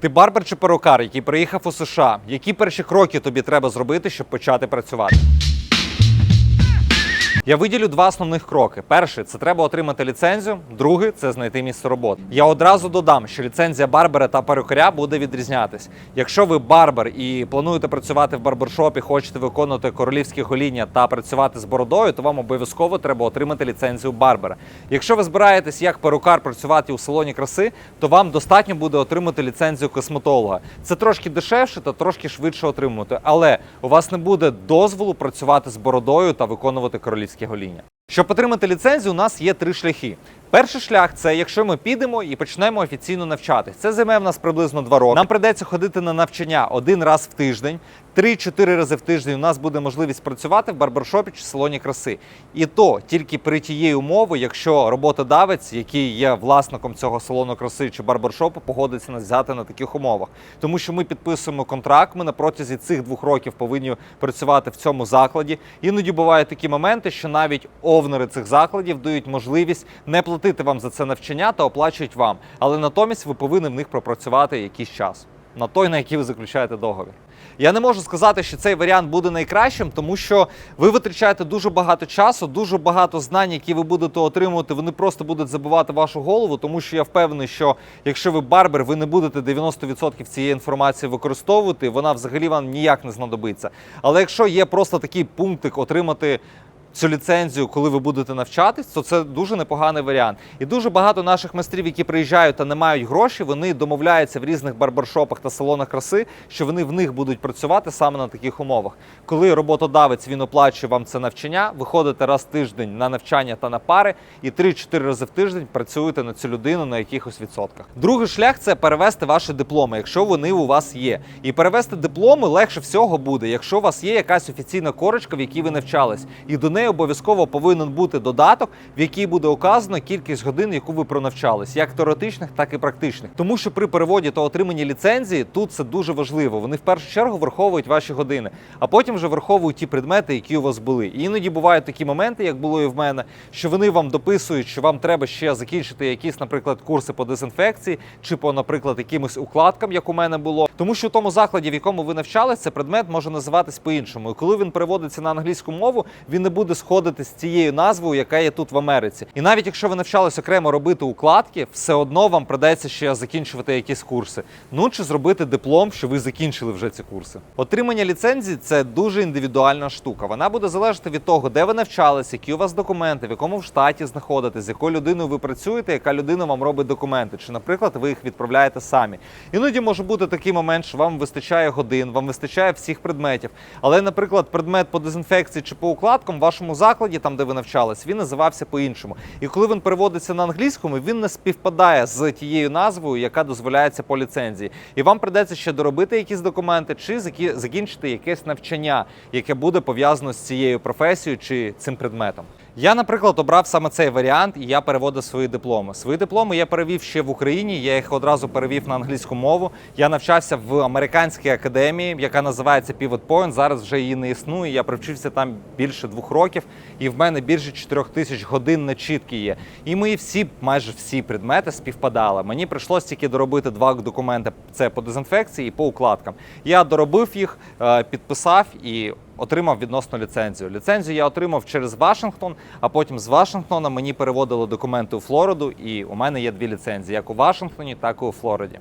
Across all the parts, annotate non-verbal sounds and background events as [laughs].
Ти барбер чи перукар, який приїхав у США. Які перші кроки тобі треба зробити, щоб почати працювати? Я виділю два основних кроки. Перший це треба отримати ліцензію, другий це знайти місце роботи. Я одразу додам, що ліцензія барбера та перукаря буде відрізнятись. Якщо ви барбер і плануєте працювати в барбершопі, хочете виконувати королівські гоління та працювати з бородою, то вам обов'язково треба отримати ліцензію барбера. Якщо ви збираєтесь як перукар працювати у салоні краси, то вам достатньо буде отримати ліцензію косметолога. Це трошки дешевше та трошки швидше отримувати, але у вас не буде дозволу працювати з бородою та виконувати королівські гоління. Щоб отримати ліцензію, у нас є три шляхи. Перший шлях це якщо ми підемо і почнемо офіційно навчатись. Це займе в нас приблизно два роки. Нам придеться ходити на навчання один раз в тиждень, 3-4 рази в тиждень. У нас буде можливість працювати в барбершопі чи салоні краси. І то тільки при тієї умови, якщо роботодавець, який є власником цього салону краси чи барбершопу, погодиться нас взяти на таких умовах. Тому що ми підписуємо контракт. Ми на протязі цих двох років повинні працювати в цьому закладі. Іноді бувають такі моменти, що навіть овнери цих закладів дають можливість не платити вам за це навчання та оплачують вам. Але натомість ви повинні в них пропрацювати якийсь час на той, на який ви заключаєте договір. Я не можу сказати, що цей варіант буде найкращим, тому що ви витрачаєте дуже багато часу, дуже багато знань, які ви будете отримувати. Вони просто будуть забивати вашу голову, тому що я впевнений, що якщо ви барбер, ви не будете 90% цієї інформації використовувати, вона взагалі вам ніяк не знадобиться. Але якщо є просто такий пунктик отримати цю ліцензію, коли ви будете навчатись, то це дуже непоганий варіант. І дуже багато наших майстрів, які приїжджають та не мають гроші, вони домовляються в різних барбершопах та салонах краси, що вони в них будуть працювати саме на таких умовах. Коли роботодавець він оплачує вам це навчання, виходите раз в тиждень на навчання та на пари, і 3-4 рази в тиждень працюєте на цю людину на якихось відсотках. Другий шлях це перевести ваші дипломи, якщо вони у вас є. І перевести дипломи легше всього буде, якщо у вас є якась офіційна корочка, в якій ви навчались, і до неї обов'язково повинен бути додаток, в який буде указано кількість годин, яку ви пронавчались, як теоретичних, так і практичних. Тому що при переводі та отриманні ліцензії тут це дуже важливо. Вони в першу чергу враховують ваші години, а потім вже враховують ті предмети, які у вас були. І іноді бувають такі моменти, як було і в мене, що вони вам дописують, що вам треба ще закінчити якісь, наприклад, курси по дезінфекції чи по, наприклад, якимось укладкам, як у мене було. Тому що в тому закладі, в якому ви навчалися, предмет може називатись по-іншому. І коли він переводиться на англійську мову, він не буде сходити з цією назвою, яка є тут в Америці. І навіть якщо ви навчались окремо робити укладки, все одно вам придеться ще закінчувати якісь курси. Ну чи зробити диплом, що ви закінчили вже ці курси. Отримання ліцензії це дуже індивідуальна штука. Вона буде залежати від того, де ви навчалися, які у вас документи, в якому в штаті знаходитесь, з якою людиною ви працюєте, яка людина вам робить документи. Чи, наприклад, ви їх відправляєте самі. Іноді може бути такий момент, що вам вистачає годин, вам вистачає всіх предметів. Але, наприклад, предмет по дезінфекції чи по укладкам в вашому закладі, там де ви навчались, він називався по-іншому. І коли він переводиться на англійському, він не співпадає з тією назвою, яка дозволяється по ліцензії. І вам придеться ще доробити якісь документи чи закінчити якесь навчання, яке буде пов'язано з цією професією чи цим предметом. Я, наприклад, обрав саме цей варіант, і я переводив свої дипломи. Свої дипломи я перевів ще в Україні. Я їх одразу перевів на англійську мову. Я навчався в американській академії, яка називається Pivot Point. Зараз вже її не існує. Я привчився там більше двох років, і в мене більше 4 тисяч годин начітки є. І мої всі, майже всі предмети співпадали. Мені прийшлось тільки доробити два документи: це по дезінфекції і по укладкам. Я доробив їх, е, підписав і отримав відносно ліцензію. Ліцензію я отримав через Вашингтон, а потім з Вашингтона мені переводили документи у Флориду, і у мене є дві ліцензії, як у Вашингтоні, так і у Флориді.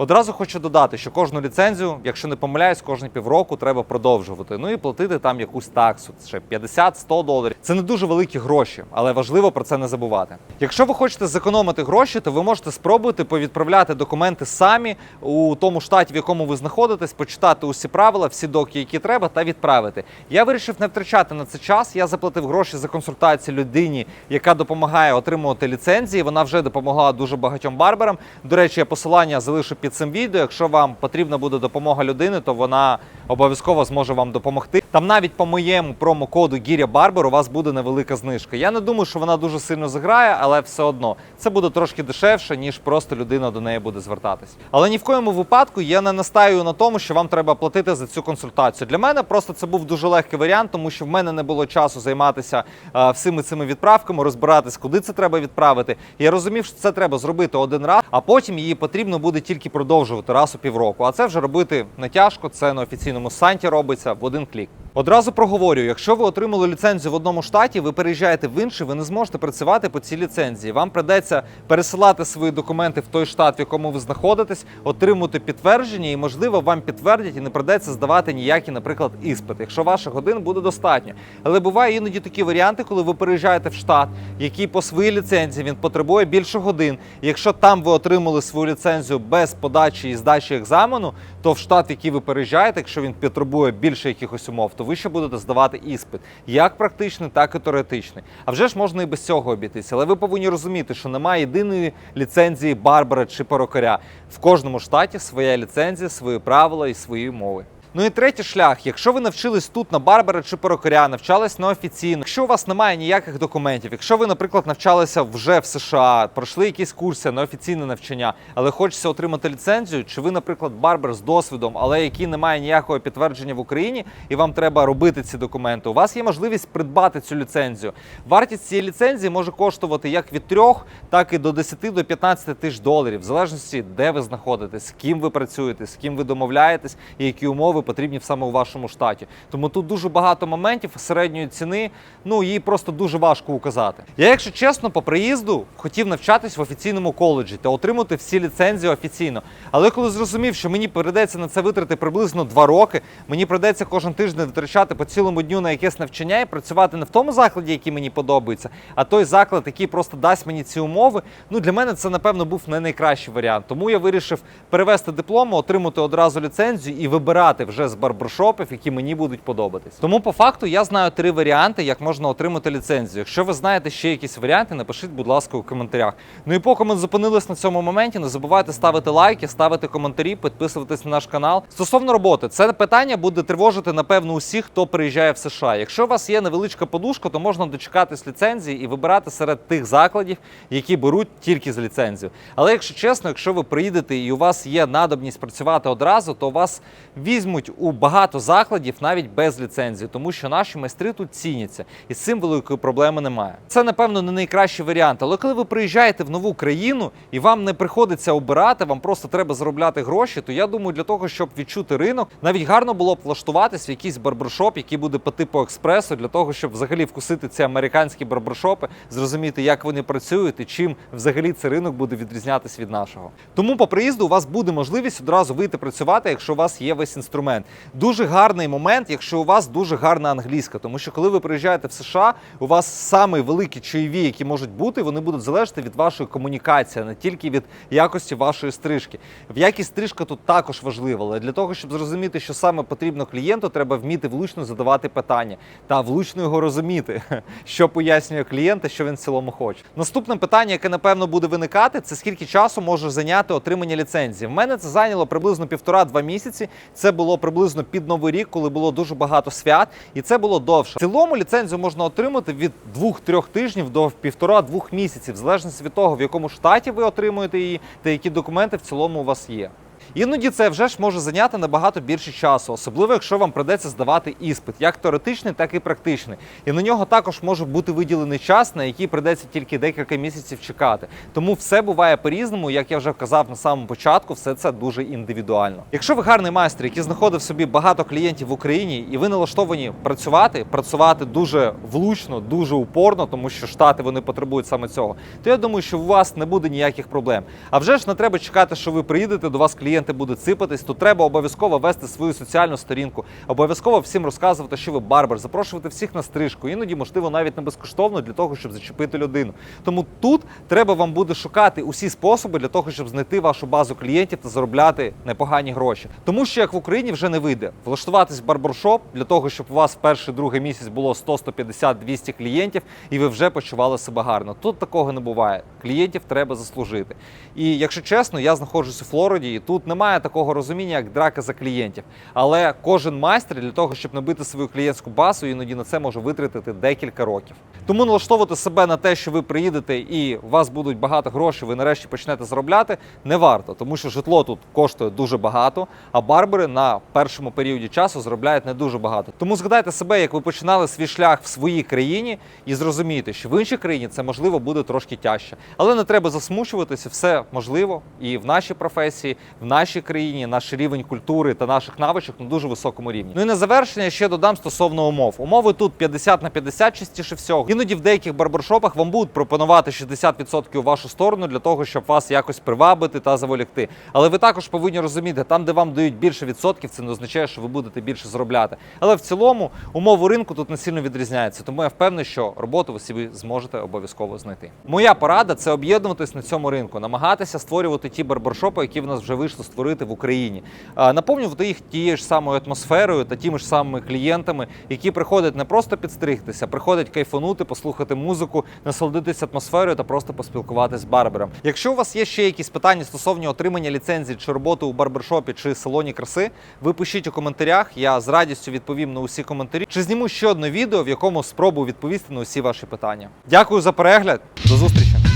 Одразу хочу додати, що кожну ліцензію, якщо не помиляюсь, кожні півроку треба продовжувати. Ну і платити там якусь таксу, ще 50-100 доларів. Це не дуже великі гроші, але важливо про це не забувати. Якщо ви хочете зекономити гроші, то ви можете спробувати повідправляти документи самі у тому штаті, в якому ви знаходитесь, почитати усі правила, всі доки, які треба, та відправити. Я вирішив не втрачати на це час. Я заплатив гроші за консультацію людині, яка допомагає отримувати ліцензії. Вона вже допомогла дуже багатьом барберам. До речі, я посилання залишу під цим відео. Якщо вам потрібна буде допомога людини, то вона обов'язково зможе вам допомогти. Там навіть по моєму промокоду Гіря Барбер у вас буде невелика знижка. Я не думаю, що вона дуже сильно зіграє, але все одно це буде трошки дешевше, ніж просто людина до неї буде звертатись. Але ні в коєму випадку я не настаю на тому, що вам треба платити за цю консультацію. Для мене просто це був дуже легкий варіант, тому що в мене не було часу займатися е, всіми цими відправками, розбиратись, куди це треба відправити. Я розумів, що це треба зробити один раз, а потім її потрібно буде тільки продовжувати раз у півроку. А це вже робити не тяжко, це на офіційному сайті робиться в один клік. Одразу проговорю, якщо ви отримали ліцензію в одному штаті, ви переїжджаєте в інший, ви не зможете працювати по цій ліцензії. Вам придеться пересилати свої документи в той штат, в якому ви знаходитесь, отримувати підтвердження, і можливо вам підтвердять і не придеться здавати ніякі, наприклад, іспити, якщо ваших годин буде достатньо. Але буває іноді такі варіанти, коли ви переїжджаєте в штат, який по своїй ліцензії він потребує більше годин. І якщо там ви отримали свою ліцензію без подачі і здачі екзамену, то в штат, в який ви переїжджаєте, якщо він потребує більше якихось умов, то ви ще будете здавати іспит, як практичний, так і теоретичний. А вже ж можна і без цього обійтися. Але ви повинні розуміти, що немає єдиної ліцензії барбара чи перукаря. В кожному штаті своя ліцензія, свої правила і свої умови. Ну і третій шлях. Якщо ви навчились тут на барбера чи перукаря, навчались на офіційно, якщо у вас немає ніяких документів, якщо ви, наприклад, навчалися вже в США, пройшли якісь курси на офіційне навчання, але хочеться отримати ліцензію, чи ви, наприклад, барбер з досвідом, але який не має ніякого підтвердження в Україні, і вам треба робити ці документи, у вас є можливість придбати цю ліцензію. Вартість цієї ліцензії може коштувати як від 3, так і до 10 до 15 тисяч доларів, в залежності, де ви знаходитесь, з ким ви працюєте, з ким ви домовляєтесь і які умови потрібні саме у вашому штаті. Тому тут дуже багато моментів середньої ціни. Ну її просто дуже важко указати. Я, якщо чесно, по приїзду хотів навчатись в офіційному коледжі та отримати всі ліцензії офіційно. Але коли зрозумів, що мені прийдеться на це витрати приблизно два роки, мені прийдеться кожен тиждень витрачати по цілому дню на якесь навчання і працювати не в тому закладі, який мені подобається, а той заклад, який просто дасть мені ці умови. Ну для мене це напевно був не найкращий варіант. Тому я вирішив перевести диплом, отримати одразу ліцензію і вибирати вже з барбершопів, які мені будуть подобатись. Тому по факту я знаю три варіанти, як можна отримати ліцензію. Якщо ви знаєте ще якісь варіанти, напишіть, будь ласка, у коментарях. Ну і поки ми зупинились на цьому моменті, не забувайте ставити лайки, ставити коментарі, підписуватись на наш канал. Стосовно роботи, це питання буде тривожити напевно усіх, хто приїжджає в США. Якщо у вас є невеличка подушка, то можна дочекатись ліцензії і вибирати серед тих закладів, які беруть тільки з ліцензію. Але якщо чесно, якщо ви приїдете і у вас є надобність працювати одразу, то вас візьмуть у багато закладів навіть без ліцензії, тому що наші майстри тут ціняться, і з цим великої проблеми немає. Це напевно не найкращий варіант. Але коли ви приїжджаєте в нову країну і вам не приходиться обирати, вам просто треба заробляти гроші, то я думаю, для того, щоб відчути ринок, навіть гарно було б влаштуватись в якийсь барбершоп, який буде по типу експресу, для того, щоб взагалі вкусити ці американські барбершопи, зрозуміти, як вони працюють і чим взагалі цей ринок буде відрізнятися від нашого. Тому по приїзду у вас буде можливість одразу вийти працювати, якщо у вас є весь інструмент. Дуже гарний момент, якщо у вас дуже гарна англійська, тому що коли ви приїжджаєте в США, у вас самі великі чайові, які можуть бути, вони будуть залежати від вашої комунікації, а не тільки від якості вашої стрижки. В якість стрижка тут також важлива, але для того, щоб зрозуміти, що саме потрібно клієнту, треба вміти влучно задавати питання та влучно його розуміти, [laughs] що пояснює клієнт і що він в цілому хоче. Наступне питання, яке напевно буде виникати, це скільки часу може зайняти отримання ліцензії. В мене це зайняло приблизно півтора-два місяці. Це було приблизно під новий рік, коли було дуже багато свят, і це було довше. В цілому ліцензію можна отримати від двох-трьох тижнів до півтора-двох місяців, в залежності від того, в якому штаті ви отримуєте її та які документи в цілому у вас є. Іноді це вже ж може зайняти набагато більше часу, особливо якщо вам придеться здавати іспит, як теоретичний, так і практичний. І на нього також може бути виділений час, на який придеться тільки декілька місяців чекати. Тому все буває по-різному, як я вже казав на самому початку, все це дуже індивідуально. Якщо ви гарний майстер, який знаходив собі багато клієнтів в Україні, і ви налаштовані працювати, працювати дуже влучно, дуже упорно, тому що штати вони потребують саме цього, то я думаю, що у вас не буде ніяких проблем. А вже ж не треба чекати, що ви приїдете до вас клієнти будуть сипатись, то треба обов'язково вести свою соціальну сторінку, обов'язково всім розказувати, що ви барбер, запрошувати всіх на стрижку, іноді, можливо, навіть не безкоштовно для того, щоб зачепити людину. Тому тут треба вам буде шукати усі способи для того, щоб знайти вашу базу клієнтів та заробляти непогані гроші. Тому що як в Україні вже не вийде влаштуватись в барбершоп для того, щоб у вас перший другий місяць було 100, 150, 200 клієнтів, і ви вже почували себе гарно. Тут такого не буває. Клієнтів треба заслужити. І якщо чесно, я знаходжусь у Флориді, і тут немає такого розуміння, як драка за клієнтів. Але кожен майстер для того, щоб набити свою клієнтську базу, іноді на це може витратити декілька років. Тому налаштовувати себе на те, що ви приїдете і у вас будуть багато грошей, ви нарешті почнете заробляти, не варто, тому що житло тут коштує дуже багато, а барбери на першому періоді часу заробляють не дуже багато. Тому згадайте себе, як ви починали свій шлях в своїй країні, і зрозумійте, що в іншій країні це можливо буде трошки тяжче. Але не треба засмучуватися, все можливо і в нашій професії, в нашій країні наш рівень культури та наших навичок на дуже високому рівні. Ну і на завершення ще додам стосовно умов. Умови тут 50 на 50 частіше всього. Іноді в деяких барбершопах вам будуть пропонувати 60% у вашу сторону для того, щоб вас якось привабити та заволікти. Але ви також повинні розуміти, там, де вам дають більше відсотків, це не означає, що ви будете більше заробляти. Але в цілому умови ринку тут не сильно відрізняються. Тому я впевнений, що роботу ви собі зможете обов'язково знайти. Моя порада це об'єднуватись на цьому ринку, намагатися створювати ті барбершопи, які в нас вже вийшло створити в Україні. Наповнювати їх тією ж самою атмосферою та тими ж самими клієнтами, які приходять не просто підстригтися, приходять кайфанути, послухати музику, насолодитися атмосферою та просто поспілкуватися з барбером. Якщо у вас є ще якісь питання стосовно отримання ліцензії чи роботи у барбершопі чи салоні краси, ви пишіть у коментарях. Я з радістю відповім на усі коментарі. Чи зніму ще одне відео, в якому спробую відповісти на усі ваші питання. Дякую за перегляд. До зустрічі!